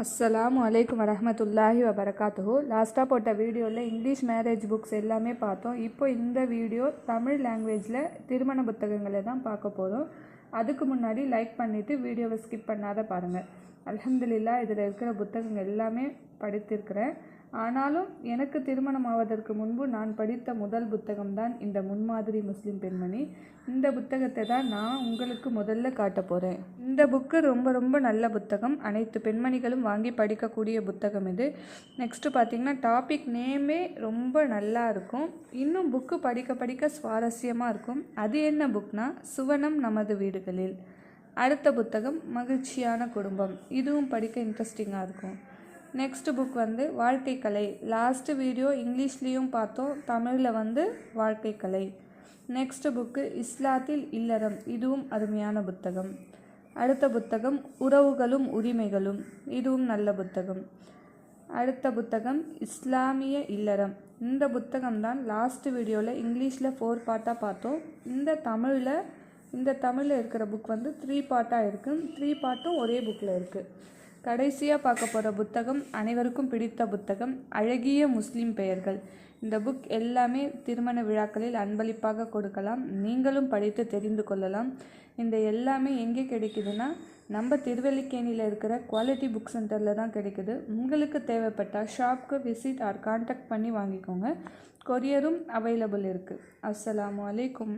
அஸ்ஸலாம் வலைக்கம் வரமத்துல்லாஹி வபரகாத்துஹோ. லாஸ்ட்டாக போட்ட வீடியோவில் இங்கிலீஷ் மேரேஜ் புக்ஸ் எல்லாமே பார்த்தோம். இப்போ இந்த வீடியோ தமிழ் லாங்குவேஜில் திருமண புத்தகங்களை தான் பார்க்க போகிறோம் அதுக்கு முன்னாடி லைக் பண்ணிவிட்டு வீடியோவை ஸ்கிப் பண்ணாத பாருங்கள் அலமதுல்லா இதில் இருக்கிற புத்தகங்கள் எல்லாமே படித்திருக்கிறேன். ஆனாலும் எனக்கு திருமணம் ஆவதற்கு முன்பு நான் படித்த முதல் புத்தகம்தான் இந்த முன்மாதிரி முஸ்லீம் பெண்மணி. இந்த புத்தகத்தை தான் நான் உங்களுக்கு முதல்ல காட்ட போகிறேன் இந்த புக்கு ரொம்ப ரொம்ப நல்ல புத்தகம். அனைத்து பெண்மணிகளும் வாங்கி படிக்கக்கூடிய புத்தகம் இது. நெக்ஸ்ட்டு பார்த்தீங்கன்னா டாபிக் நேமே ரொம்ப நல்லா இருக்கும். இன்னும் புக்கு படிக்க படிக்க சுவாரஸ்யமாக இருக்கும். அது என்ன புக்னா சுவனம் நமது வீடுகளில். அடுத்த புத்தகம் மகிழ்ச்சியான குடும்பம். இதுவும் படிக்க இன்ட்ரெஸ்டிங்காக இருக்கும். நெக்ஸ்ட் புக் வந்து வாழ்க்கைக்கலை. லாஸ்ட்டு லாஸ்ட் வீடியோ இங்கிலீஷ்லேயும் பார்த்தோம். தமிழில் வந்து வாழ்க்கைக்கலை. நெக்ஸ்ட் புக்கு இஸ்லாத்தில் இல்லறம். இதுவும் அருமையான புத்தகம். அடுத்த புத்தகம் உறவுகளும் உரிமைகளும். இதுவும் நல்ல புத்தகம். அடுத்த புத்தகம் இஸ்லாமிய இல்லறம். இந்த புத்தகம் தான் லாஸ்ட் வீடியோவில் இங்கிலீஷில் ஃபோர் பார்ட்டாக பார்த்தோம். இந்த தமிழில் இந்த தமிழில் இருக்கிற புக் வந்து த்ரீ பார்ட்டாக இருக்குது த்ரீ பார்ட்டும் ஒரே புக்கில் இருக்குது கடைசியாக பார்க்க போகிற புத்தகம் அனைவருக்கும் பிடித்த புத்தகம் அழகிய முஸ்லீம் பெயர்கள். இந்த புக் எல்லாமே திருமண விழாக்களில் அன்பளிப்பாக கொடுக்கலாம். நீங்களும் படித்து தெரிந்து கொள்ளலாம். இந்த எல்லாமே எங்கே கிடைக்குதுன்னா நம்ம திருவல்லிக்கேணியில் இருக்கிற குவாலிட்டி புக் சென்டரில் தான் கிடைக்குது. உங்களுக்கு தேவைப்பட்டால் ஷாப்க்கு விசிட் ஆர் காண்டாக்ட் பண்ணி வாங்கிக்கோங்க. கொரியரும் அவைலபிள் இருக்குது அஸ்ஸலாமு அலைக்கும்.